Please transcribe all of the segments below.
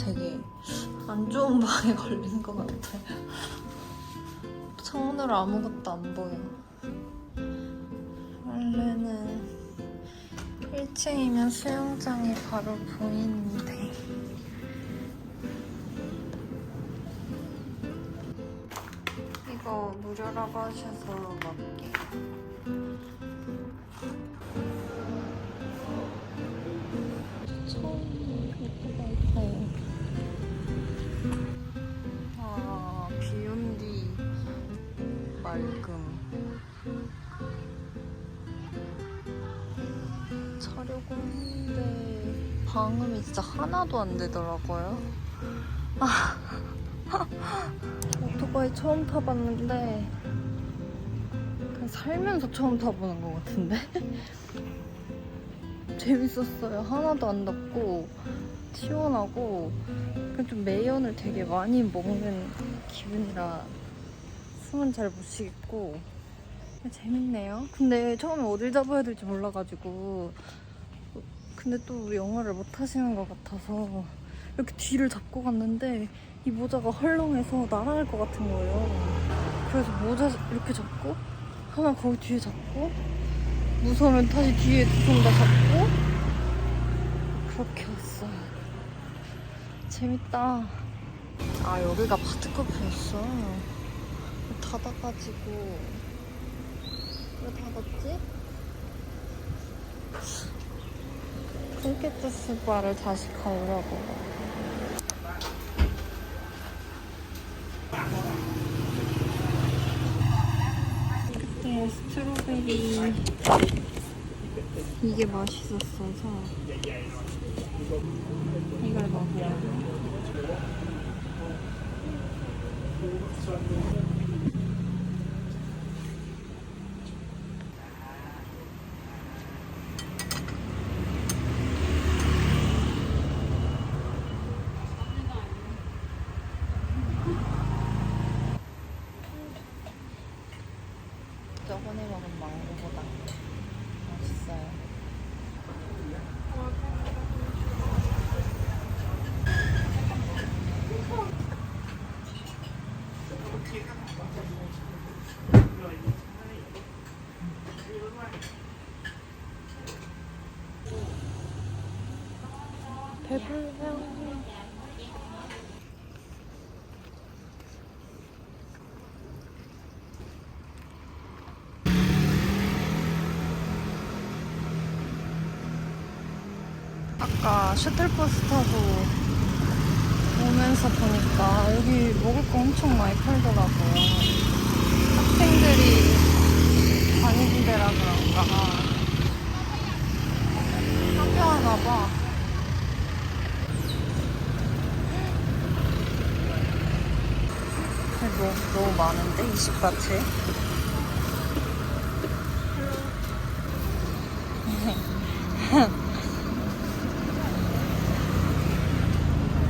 되게 안 좋은 방에 걸린 것 같아요. 창문으로 아무것도 안 보여. 원래는 1층이면 수영장이 바로 보이는데. 이거 무료라고 하셔서 먹게요. 맑음. 자려고 했는데 방음이 진짜 하나도 안 되더라고요. 아. 오토바이 처음 타봤는데 그냥 살면서 처음 타보는 것 같은데 재밌었어요. 하나도 안 덥고 시원하고 좀 매연을 되게 많이 먹는 기분이라 숨은 잘 못 쉬겠고 재밌네요. 근데 처음에 어딜 잡아야 될지 몰라가지고 근데 또 영어를 못 하시는 것 같아서 이렇게 뒤를 잡고 갔는데 이 모자가 헐렁해서 날아갈 것 같은 거예요. 그래서 모자 이렇게 잡고 하나 거기 뒤에 잡고 무서우면 다시 뒤에 두손다 잡고 그렇게 왔어요. 재밌다. 아 여기가 바드커피였어. 닫아가지고 왜 닫았지? 핑크주스 바를 다시 가려고. 그때 스트로베리 이게 맛있었어서 이걸 먹으려 고. 저번에 먹은 망고보다 맛있어요. 배불러. 아까 셔틀버스 타고 오면서 보니까 여기 먹을 거 엄청 많이 팔더라고요. 학생들이 다니는 데라 그런가. 학교 하나 봐. 너무, 너무 많은데, 20바트에?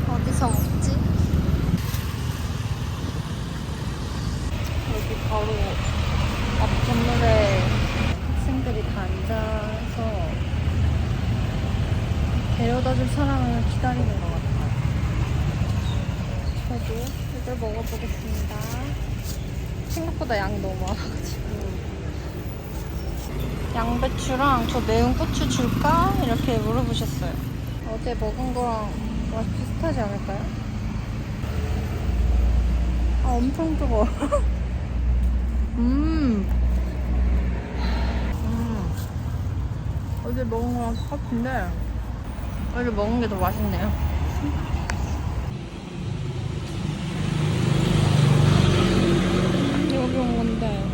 어디서 먹지? 여기 바로 앞 건물에 학생들이 다 앉아서 데려다 줄 사람을 기다리는 것 같아요. 저도 이걸 먹어보겠습니다. 생각보다 양이 너무 많아가지고. 양배추랑 저 매운 고추 줄까? 이렇게 물어보셨어요. 어제 먹은 거랑 맛 비슷하지 않을까요? 아, 엄청 뜨거워. 음. 음. 어제 먹은 거랑 똑같은데, 어제 먹은 게 더 맛있네요. 여기 온 건데,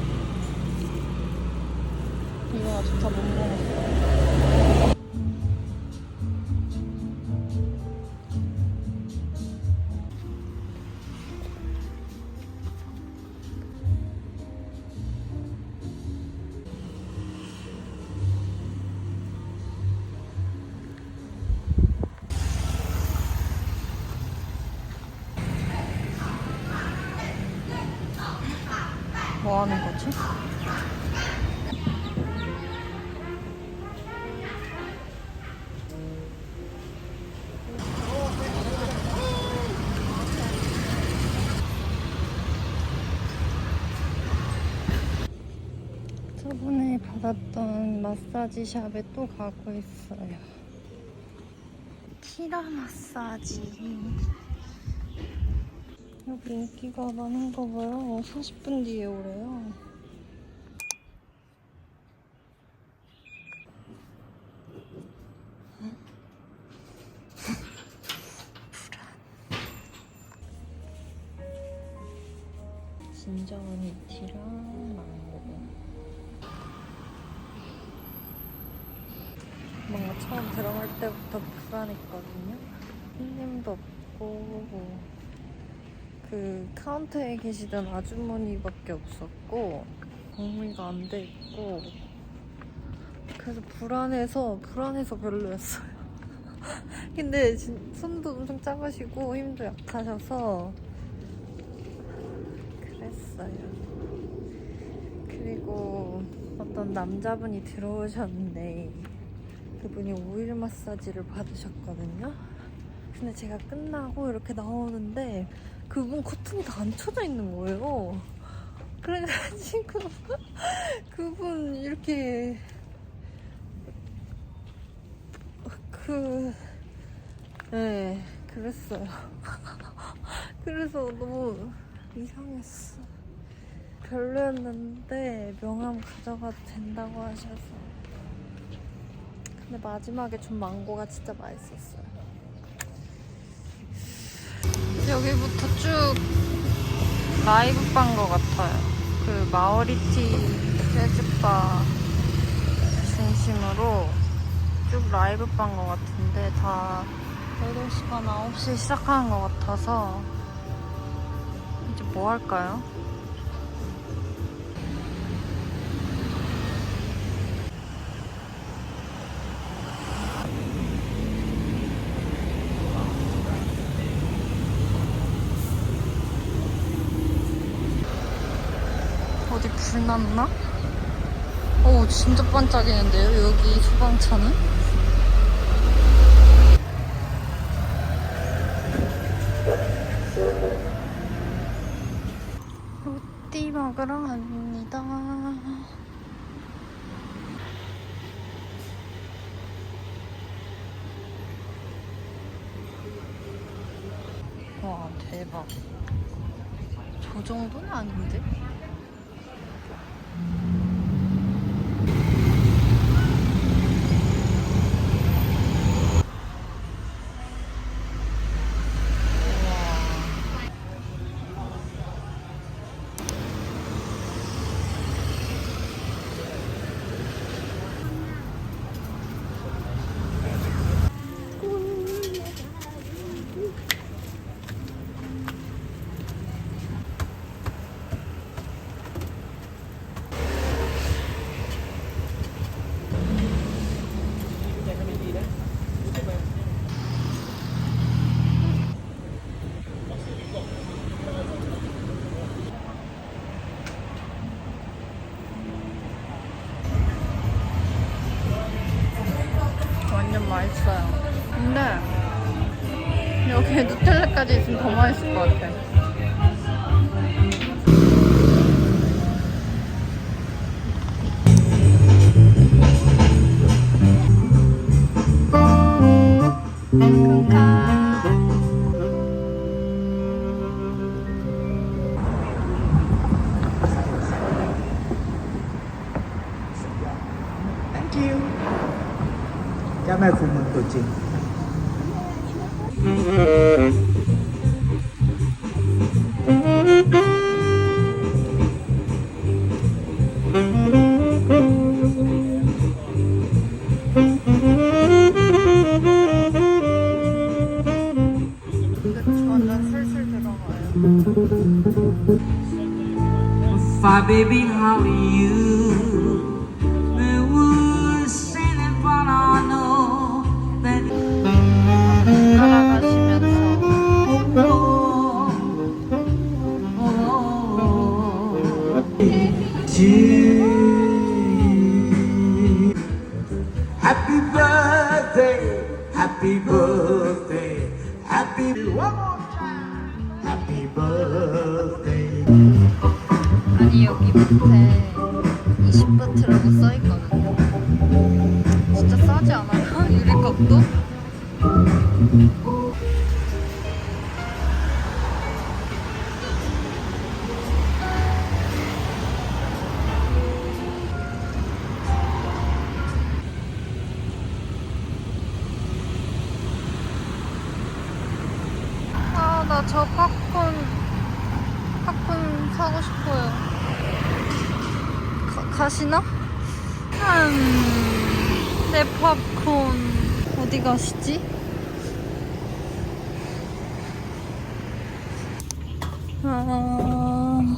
이거 아직 다못 먹었어. 뭐 하는 거지? 받았던 마사지 샵에 또 가고 있어요. 티라 마사지. 여기 인기가 많은가 봐요. 40분 뒤에 오래요. 진정한 이티랑 망고. 뭔가 처음 들어갈 때부터 불안했거든요. 손님도 없고 그 카운터에 계시던 아주머니밖에 없었고 정리가 안 돼 있고 그래서 불안해서 불안해서 별로였어요. 근데 진- 손도 엄청 작으시고 힘도 약하셔서 그랬어요. 그리고 어떤 남자분이 들어오셨는데 그분이 오일 마사지를 받으셨거든요. 근데 제가 끝나고 이렇게 나오는데 그분 커튼이 다 안 쳐져 있는 거예요. 그래가지고 그분 이렇게 그 네, 그랬어요. 그래서 너무 이상했어. 별로였는데 명함 가져가도 된다고 하셔서. 근데 마지막에 준 망고가 진짜 맛있었어요. 여기부터 쭉 라이브 바인 것 같아요. 그 마오리티 재즈바 중심으로 쭉 라이브 바인 것 같은데 다 8시간 9시에 시작하는 것 같아서 이제 뭐 할까요? 불 났나? 오 진짜 반짝이는데요 여기 소방차는? 로띠 먹으러 갑니다 와 대박 저 정도는 아닌데? 완전 맛있어요. 근데 여기에 누텔라까지 있으면 더 맛있을 것 같아. Thank you. Mừng tuổi trình. 완 여기 밑에 20 아파트라고 써있거든요. 진짜 싸지 않아요? 유리컵도? 아, 나 저 팝콘, 팝콘 사고 싶어요. 가, 가시나? 음, 내 팝콘. 어디 가시지? 아,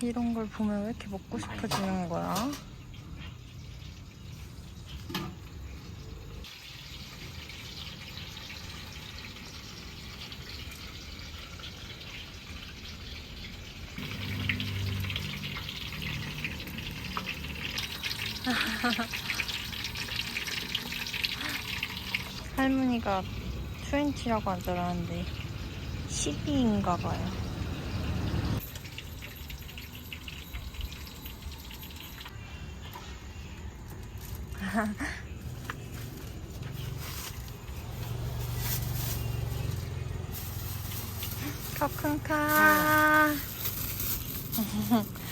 이런 걸 보면 왜 이렇게 먹고 싶어지는 거야? 할머니가 20라고 안 잘하는데 12인가 봐요. 커큰카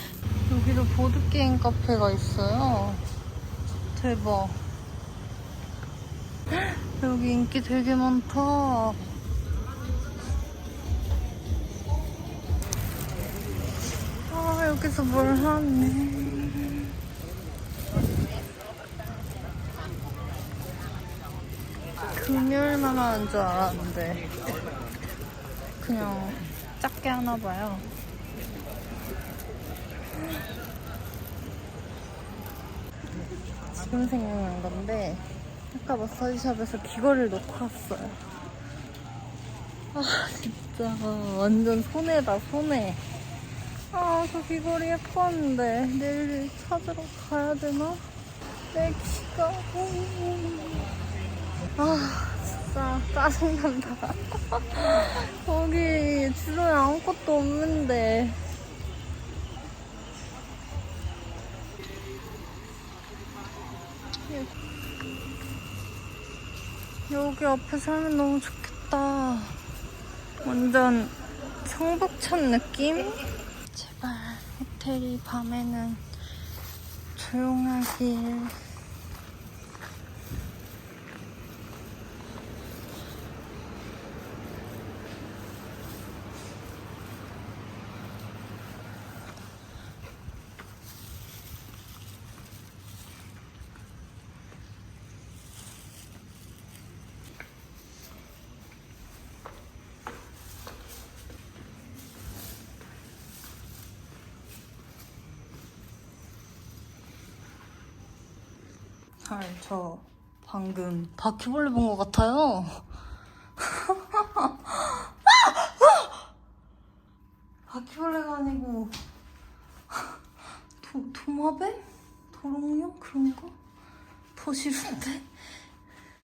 여기도 보드게임 카페가 있어요. 대박. 여기 인기 되게 많다. 아, 여기서 뭘 하네. 금요일만 하는 줄 알았는데. 그냥 작게 하나 봐요. 지금 생각난 건데 아까 마사지샵에서 귀걸이를 놓고 왔어요. 아 진짜 완전 손해다 손해. 아 저 귀걸이 예뻤는데 내일 찾으러 가야 되나? 내 귀가 아 진짜 짜증난다. 거기 주변에 아무것도 없는데 여기 앞에 살면 너무 좋겠다. 완전 성북천 느낌? 제발 호텔이 밤에는 조용하길. 헐, 저 방금 바퀴벌레 본 것 같아요.